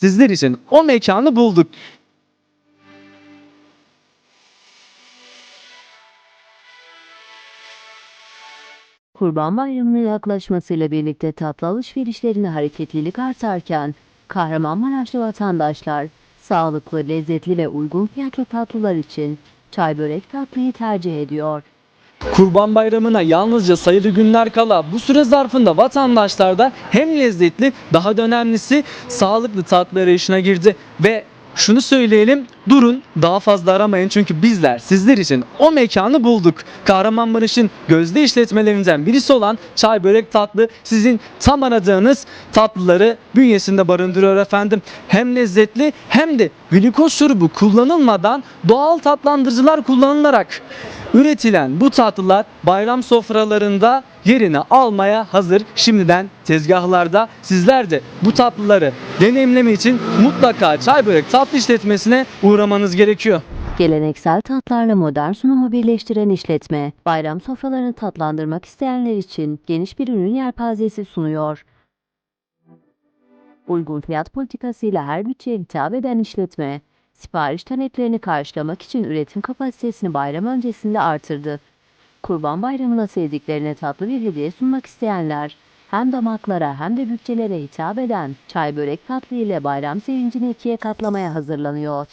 sizler için o mekanı bulduk. Kurban Bayramı'nın yaklaşmasıyla birlikte tatlı alışverişlerine hareketlilik artarken Kahramanmaraşlı vatandaşlar sağlıklı, lezzetli ve uygun fiyatlı tatlılar için çay börek tatlıyı tercih ediyor. Kurban Bayramı'na yalnızca sayılı günler kala bu süre zarfında vatandaşlar da hem lezzetli daha da önemlisi sağlıklı tatlı arayışına girdi. Ve şunu söyleyelim durun daha fazla aramayın çünkü bizler sizler için o mekanı bulduk. Kahramanmaraş'ın gözde işletmelerinden birisi olan Çay Börek Tatlı sizin tam aradığınız tatlıları bünyesinde barındırıyor efendim. Hem lezzetli hem de glikoz şurubu kullanılmadan doğal tatlandırıcılar kullanılarak üretilen bu tatlılar bayram sofralarında yerini almaya hazır. Şimdiden tezgahlarda sizler de bu tatlıları deneyimleme için mutlaka Çay Börek Tatlı işletmesine uğramanız gerekiyor. Geleneksel tatlarla modern sunumu birleştiren işletme, bayram sofralarını tatlandırmak isteyenler için geniş bir ürün yelpazesi sunuyor. Uygun fiyat politikasıyla her bütçeye hitap eden işletme, sipariş taleplerini karşılamak için üretim kapasitesini bayram öncesinde artırdı. Kurban Bayramı'na sevdiklerine tatlı bir hediye sunmak isteyenler, hem damaklara hem de bütçelere hitap eden çay börek tatlı ile bayram sevincini ikiye katlamaya hazırlanıyor.